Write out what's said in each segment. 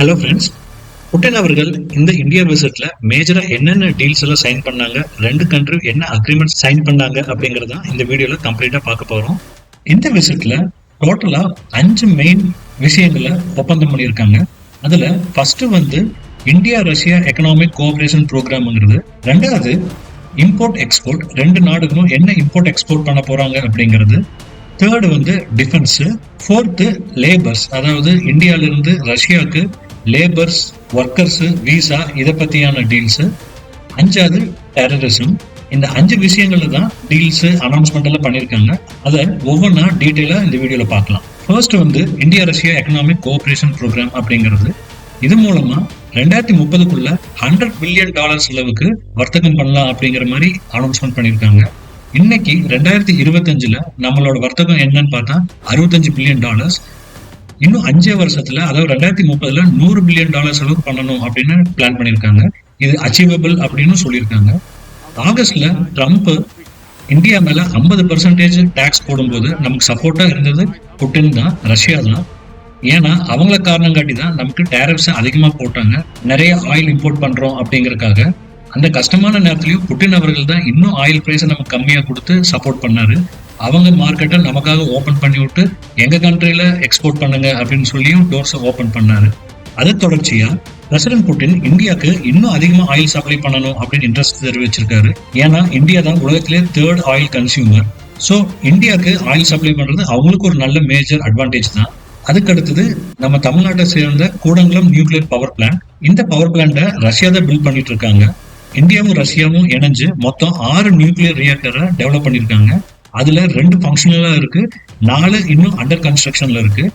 Hello friends Putin அவர்கள் இந்த India விசிட்ல மேஜரா என்னென்ன டீல்ஸ் எல்லாம் சைன் பண்ணாங்க ரெண்டு கண்ட்ரி என்ன அக்ரிமெண்ட் சைன் பண்ணாங்க அப்படிங்கறத இந்த வீடியோல கம்ப்ளீட்டா பார்க்க போறோம். இந்த விசிட்ல டோட்டலா அஞ்சு மெயின் விஷயங்களை ஒப்பந்தம் பண்ணியிருக்காங்க. அதுல ஃபர்ஸ்ட் வந்து இந்தியா ரஷ்யா எக்கனாமிக் கோஆபரேஷன் ப்ரோக்ராம்ங்கிறது ரெண்டாவது இம்போர்ட் எக்ஸ்போர்ட் ரெண்டு நாடுகளும் என்ன இம்போர்ட் எக்ஸ்போர்ட் பண்ண போறாங்க அப்படிங்கிறது. தேர்டு வந்து டிஃபென்ஸ் ஃபோர்த்து லேபர்ஸ் அதாவது இந்தியாவிலிருந்து ரஷ்யாவுக்கு லேபர்ஸ் ஒர்க்கர்ஸு விசா இதை பற்றியான டீல்ஸு அஞ்சாவது டெரரிசம் இந்த அஞ்சு விஷயங்கள்ல தான் டீல்ஸ் அனௌன்ஸ்மெண்ட் எல்லாம் பண்ணியிருக்காங்க அதை ஒவ்வொன்றா டீட்டெயிலாக இந்த வீடியோவில் பார்க்கலாம். ஃபர்ஸ்ட் வந்து India Russia economic cooperation programme அப்படிங்கிறது. இது மூலமா ரெண்டாயிரத்தி முப்பதுக்குள்ள ஹண்ட்ரட் பில்லியன் டாலர்ஸ் செலவுக்கு வர்த்தகம் பண்ணலாம் அப்படிங்கிற மாதிரி அனௌன்ஸ்மெண்ட் பண்ணியிருக்காங்க இன்னைக்கு ரெண்டாயிரத்தி இருபத்தஞ்சுல நம்மளோட வர்த்தகம் என்னன்னு பார்த்தா அறுபத்தஞ்சு பில்லியன் டாலர்ஸ் இன்னும் அஞ்சே வருஷத்துல அதாவது ரெண்டாயிரத்தி முப்பதுல நூறு பில்லியன் டாலர் செலவு பண்ணணும் அப்படின்னு பிளான் பண்ணியிருக்காங்க. இது அச்சீவபிள் அப்படின்னு சொல்லியிருக்காங்க. ஆகஸ்ட்ல ட்ரம்ப் இந்தியா மேல ஐம்பது பர்சன்டேஜ் டேக்ஸ் போடும்போது நமக்கு சப்போர்ட்டா இருந்தது. புட்டின் தான் ரஷ்யா தான். ஏன்னா அவங்கள காரணம் காட்டி தான் நமக்கு டேரப்ஸ் அதிகமாக போட்டாங்க. நிறைய ஆயில் இம்போர்ட் பண்றோம் அப்படிங்கறதுக்காக. அந்த கஷ்டமான நேரத்திலையும் புட்டின் அவர்கள் தான் இன்னும் ஆயில் பிரைஸை நமக்கு கம்மியாக கொடுத்து சப்போர்ட் பண்ணாரு. அவங்க மார்க்கெட்டை நமக்காக ஓப்பன் பண்ணி விட்டு எங்கள் கண்ட்ரியில் எக்ஸ்போர்ட் பண்ணுங்க அப்படின்னு சொல்லியும் டோர்ஸை ஓப்பன் பண்ணாரு. அது தொடர்ச்சியாக பிரசிடென்ட் புட்டின் இந்தியாவுக்கு இன்னும் அதிகமாக ஆயில் சப்ளை பண்ணணும் அப்படின்னு இன்ட்ரெஸ்ட் தெரிவிச்சிருக்காரு. ஏன்னா இந்தியா தான் உலகத்திலே தேர்ட் ஆயில் கன்சியூமர் ஸோ இந்தியாவுக்கு ஆயில் சப்ளை பண்ணுறது அவங்களுக்கு ஒரு நல்ல மேஜர் அட்வான்டேஜ் தான். அதுக்கு அடுத்தது நம்ம தமிழ்நாட்டை சேர்ந்த கூடங்குளம் நியூக்ளியர் பவர் பிளான்ட் இந்த பவர் பிளான்ட்டை ரஷ்யா தான் பில்ட் பண்ணிட்டு இருக்காங்க. இந்தியாவும் ரஷ்யாவும் இணைஞ்சு மொத்தம் ஆறு நியூக்ளியர் ரியாக்டரை டெவலப் பண்ணியிருக்காங்க அதுல ரெண்டு ஃபங்க்ஷனலா இருக்கு. நாலு இன்னும் அண்டர் கன்ஸ்ட்ரக்ஷன்ல இருக்கு.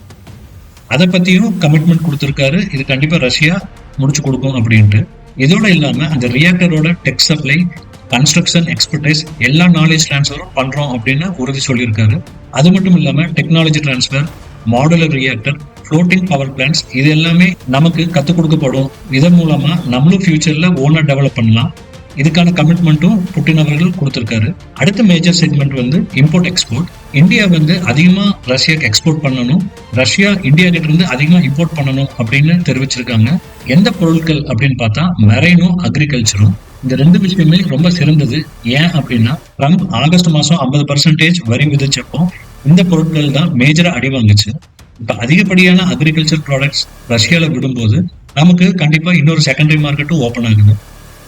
அதை பத்தியும் கமிட்மெண்ட் கொடுத்துருக்காரு. இது கண்டிப்பா ரஷ்யா முடிச்சு கொடுக்கும் அப்படின்ட்டு. இதோட இல்லாம அந்த ரியாக்டரோட டெக் சப்ளை கன்ஸ்ட்ரக்ஷன் எக்ஸ்பர்டைஸ் எல்லா நாலேஜ் டிரான்ஸ்ஃபரும் பண்றோம் அப்படின்னு உறுதி சொல்லியிருக்காரு. அது மட்டும் இல்லாம technology transfer modular reactor floating power plants இது எல்லாமே நமக்கு கத்துக் கொடுக்கப்படும். இதன் மூலமா நம்மளும் ஃபியூச்சர்ல ஓனா டெவலப் பண்ணலாம். இதுக்கான கமிட்மெண்ட்டும் புட்டின் அவர்கள் கொடுத்திருக்காரு. அடுத்த மேஜர் செக்மெண்ட் வந்து இம்போர்ட் எக்ஸ்போர்ட் இந்தியா வந்து அதிகமா ரஷ்யாக்கு எக்ஸ்போர்ட் பண்ணணும். ரஷ்யா இந்தியா கிட்ட இருந்து அதிகமா இம்போர்ட் பண்ணணும் அப்படின்னு தெரிவிச்சிருக்காங்க. எந்த பொருட்கள் அப்படின்னு பார்த்தா மெரைனும் அக்ரிகல்ச்சரும் இந்த ரெண்டு விஷயமே ரொம்ப சிறந்தது. ஏன் அப்படின்னா ட்ரம்ப் ஆகஸ்ட் மாசம் ஐம்பது பர்சன்டேஜ் வரி விதிச்சப்போ இந்த பொருட்கள் தான் மேஜரா அடி வாங்குச்சு. இப்ப அதிகப்படியான அக்ரிகல்ச்சர் ப்ராடக்ட்ஸ் ரஷ்யால விடும்போது நமக்கு கண்டிப்பா இன்னொரு செகண்டரி மார்க்கெட்டும் ஓப்பன் ஆகுது.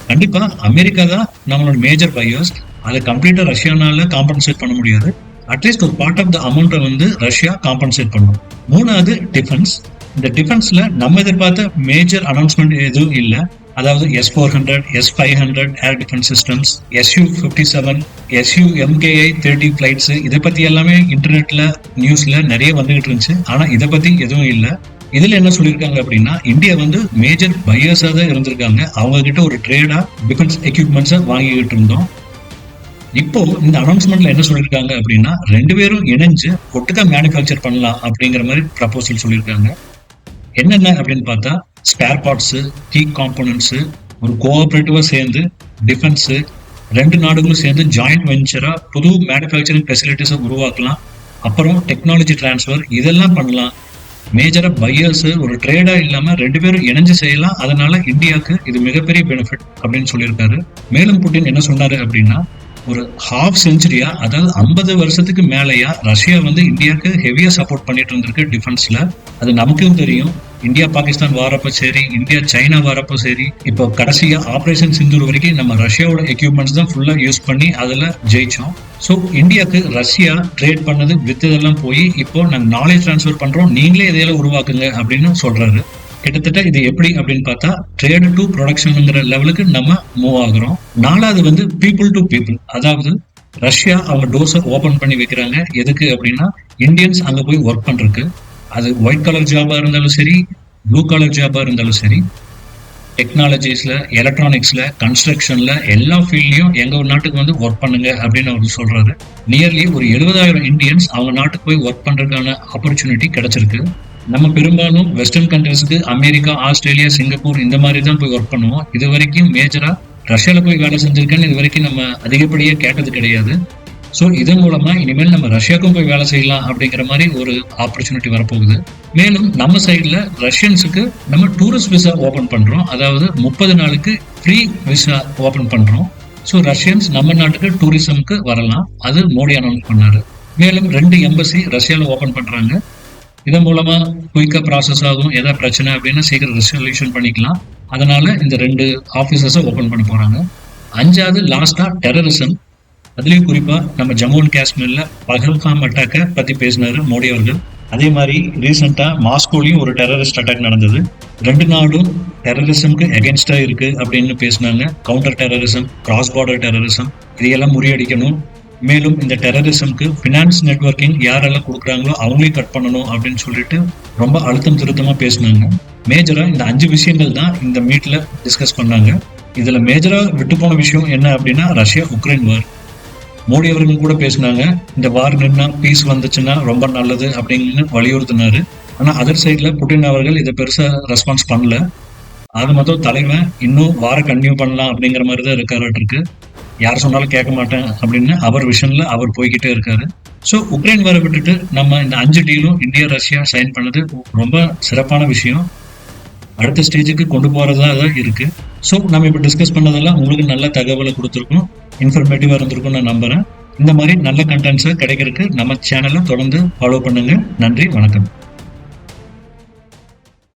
கண்டிப்பா. அமெரிக்கா தான் நம்மளோட மேஜர் பையர்ஸ் அதை கம்ப்ளீட்டா ரஷ்யானால காம்பன்சேட் பண்ண முடியாது. அட்லீஸ்ட் ஒரு பார்ட் ஆஃப் த அமௌண்ட்டை வந்து ரஷ்யா காம்பன்சேட் பண்ணும். மூணாவது டிஃபென்ஸ் இந்த டிஃபென்ஸ்ல நம்ம எதிர்பார்த்த மேஜர் அனௌன்ஸ்மெண்ட் எதுவும் இல்லை. அதாவது S four hundred S five hundred air defence systems SU fifty seven SU MKI thirty flights இதை பத்தி எல்லாமே இன்டர்நெட்ல நியூஸ்ல நிறைய வந்துகிட்டு இருந்துச்சு. ஆனா இதை பத்தி எதுவும் இல்லை. இதுல என்ன சொல்லியிருக்காங்க அப்படின்னா இந்தியா வந்து மேஜர் பையர்ஸா தான் இருந்திருக்காங்க. அவங்க கிட்ட ஒரு ட்ரேடா டிஃபென்ஸ் எக்யூப்மெண்ட்ஸை வாங்கிக்கிட்டு இருந்தோம். இப்போ இந்த அனௌன்ஸ்மெண்ட்ல என்ன சொல்லியிருக்காங்க அப்படின்னா ரெண்டு பேரும் இணைஞ்சு ஒட்டுக்கா மேனுஃபேக்சர் பண்ணலாம் அப்படிங்கிற மாதிரி ப்ரப்போசல் சொல்லியிருக்காங்க. என்னென்ன அப்படின்னு பார்த்தா ஸ்பேர் பார்ட்ஸு கீ காம்போனன்ட்ஸு ஒரு கோஆப்ரேட்டிவாக சேர்ந்து டிஃபென்ஸு ரெண்டு நாடுகளும் சேர்ந்து ஜாயிண்ட் வெஞ்சராக புது மேனுஃபேக்சரிங் ஃபெசிலிட்டிஸை உருவாக்கலாம். அப்புறம் டெக்னாலஜி டிரான்ஸ்ஃபர் இதெல்லாம் பண்ணலாம். மேஜரா பையர்ஸ் ஒரு ட்ரேடா இல்லாம ரெண்டு பேரும் இணைஞ்சு செய்யலாம். அதனால இந்தியாவுக்கு இது மிகப்பெரிய பெனிஃபிட் அப்படின்னு சொல்லியிருக்காரு. மேலும் புட்டின் என்ன சொன்னாரு அப்படின்னா ஒரு ஹாஃப் செஞ்சுரியா அதாவது ஐம்பது வருஷத்துக்கு மேலேயா ரஷ்யா வந்து இந்தியாவுக்கு ஹெவியா சப்போர்ட் பண்ணிட்டு இருந்திருக்கு டிஃபென்ஸ்ல அது நமக்கும் தெரியும். இந்தியா பாகிஸ்தான் வாரப்போ சரி இந்தியா சைனா வாரப்போ சரி இப்போ கடைசியா ஆபரேஷன் சிந்தூர் வரைக்கும் நம்ம ரஷ்யாவோட எக்யூப்மெண்ட்ஸ் தான் ஃபுல்லா யூஸ் பண்ணி அதுல ஜெயிச்சோம். ஸோ இந்தியாவுக்கு ரஷ்யா ட்ரேட் பண்ணது வித்ததெல்லாம் போய் இப்போ நாங்கள் நாலேஜ் ட்ரான்ஸ்ஃபர் பண்றோம். நீங்களே இதையெல்லாம் உருவாக்குங்க அப்படின்னு சொல்றாரு. கிட்டத்தட்ட இது எப்படி அப்படின்னு பார்த்தா ட்ரேடு டு ப்ரொடக்ஷனுங்கிற லெவலுக்கு நம்ம மூவ் ஆகுறோம். நாலாவது வந்து பீப்புள் டு பீப்புள் அதாவது ரஷ்யா அவங்க டோர்ஸை ஓபன் பண்ணி வைக்கிறாங்க. எதுக்கு அப்படின்னா இந்தியன்ஸ் அங்கே போய் ஒர்க் பண்ணுறதுக்கு அது ஒயிட் கலர் ஜாபாக இருந்தாலும் சரி ப்ளூ கலர் ஜாபாக இருந்தாலும் சரி டெக்னாலஜிஸில் எலக்ட்ரானிக்ஸில் கன்ஸ்ட்ரக்ஷனில் எல்லா ஃபீல்ட்லயும் எங்க நாட்டுக்கு வந்து ஒர்க் பண்ணுங்க அப்படின்னு அவர் சொல்கிறாரு நியர்லி ஒரு எழுபதாயிரம் இந்தியன்ஸ் அவங்க நாட்டுக்கு போய் ஒர்க் பண்ணுறதுக்கான ஆப்பர்ச்சுனிட்டி கிடைச்சிருக்கு. நம்ம பெரும்பாலும் வெஸ்டர்ன் கண்ட்ரிஸ்க்கு அமெரிக்கா ஆஸ்திரேலியா சிங்கப்பூர் இந்த மாதிரி தான் போய் ஒர்க் பண்ணுவோம். இது வரைக்கும் மேஜராக ரஷ்யாவில் போய் வேலை செஞ்சிருக்கேன்னு இது வரைக்கும் நம்ம அதிகப்படியாக கேட்டது கிடையாது. ஸோ இதன் மூலமா இனிமேல் நம்ம ரஷ்யாவுக்கும் போய் வேலை செய்யலாம் அப்படிங்கிற மாதிரி ஒரு ஆப்பர்ச்சுனிட்டி வரப்போகுது. மேலும் நம்ம சைடில் ரஷ்யன்ஸுக்கு நம்ம டூரிஸ்ட் விசா ஓப்பன் பண்ணுறோம் அதாவது முப்பது நாளுக்கு ஃப்ரீ விசா ஓப்பன் பண்ணுறோம் ஸோ ரஷ்யன்ஸ் நம்ம நாட்டுக்கு டூரிசம்க்கு வரலாம். அது மோடி அனௌன்ஸ் பண்ணாரு. மேலும் ரெண்டு எம்பசி ரஷ்யாவில் ஓப்பன் பண்ணுறாங்க இதன் மூலமாக குயிக்காக ப்ராசஸ் ஆகும். எதாவது பிரச்சனை அப்படின்னு சீக்கிரம் ரெசல்யூஷன் பண்ணிக்கலாம். அதனால இந்த ரெண்டு ஆஃபீஸஸை ஓப்பன் பண்ண போகிறாங்க அஞ்சாவது லாஸ்ட்டாக டெரரிசம் அதுலேயும் குறிப்பாக நம்ம ஜம்மு அண்ட் காஷ்மீரில் பகல்காம் அட்டாக்கை பற்றி பேசினார் மோடி அவர்கள். அதே மாதிரி ரீசெண்டாக மாஸ்கோலையும் ஒரு டெரரிஸ்ட் அட்டாக் நடந்தது. ரெண்டு நாடும் டெரரிசம்க்கு எகென்ஸ்டாக இருக்குது அப்படின்னு பேசினாங்க. Counter terrorism cross border terrorism இதையெல்லாம் முறியடிக்கணும். மேலும் இந்த டெரரிசம்க்கு ஃபினான்ஸ் நெட்வொர்க்கிங் யாரெல்லாம் கொடுக்குறாங்களோ அவங்களையும் கட் பண்ணணும் அப்படின்னு சொல்லிட்டு ரொம்ப அழுத்தம் திருத்தமாக பேசினாங்க. மேஜராக இந்த அஞ்சு விஷயங்கள் தான் இந்த மீட்டில் டிஸ்கஸ் பண்ணாங்க. இதில் மேஜராக விட்டு போன விஷயம் என்ன அப்படின்னா ரஷ்யா உக்ரைன் வார் மோடி அவர்கள் கூட பேசினாங்க இந்த வார் நின்னா பீஸ் வந்துச்சுன்னா ரொம்ப நல்லது அப்படின்னு வலியுறுத்தினாரு. ஆனா அதர் சைட்ல புட்டின் அவர்கள் இதை பெருசா ரெஸ்பான்ஸ் பண்ணல. அது மொத்தம் தலைவன் இன்னும் வார கன்டினியூ பண்ணலாம் அப்படிங்கிற மாதிரி தான் இருக்காரு இருக்கு. யார் சொன்னாலும் கேட்க மாட்டேன் அப்படின்னு அவர் விஷன்ல அவர் போய்கிட்டே இருக்காரு. ஸோ உக்ரைன் வர விட்டுட்டு நம்ம இந்த அஞ்சு டீலும் இந்தியா ரஷ்யா சைன் பண்ணது ரொம்ப சிறப்பான விஷயம். அடுத்த ஸ்டேஜுக்கு கொண்டு போறதா தான் இருக்கு. ஸோ நம்ம இப்போ டிஸ்கஸ் பண்ணதெல்லாம் உங்களுக்கு நல்ல தகவலை கொடுத்துருக்கோம். இன்ஃபர்மேட்டிவாக இருந்திருக்கும் நான் நம்புறேன். இந்த மாதிரி நல்ல கண்டென்ட்ஸை கிடைக்கிறதுக்கு நம்ம சேனலை தொடர்ந்து ஃபாலோ பண்ணுங்க. நன்றி வணக்கம்.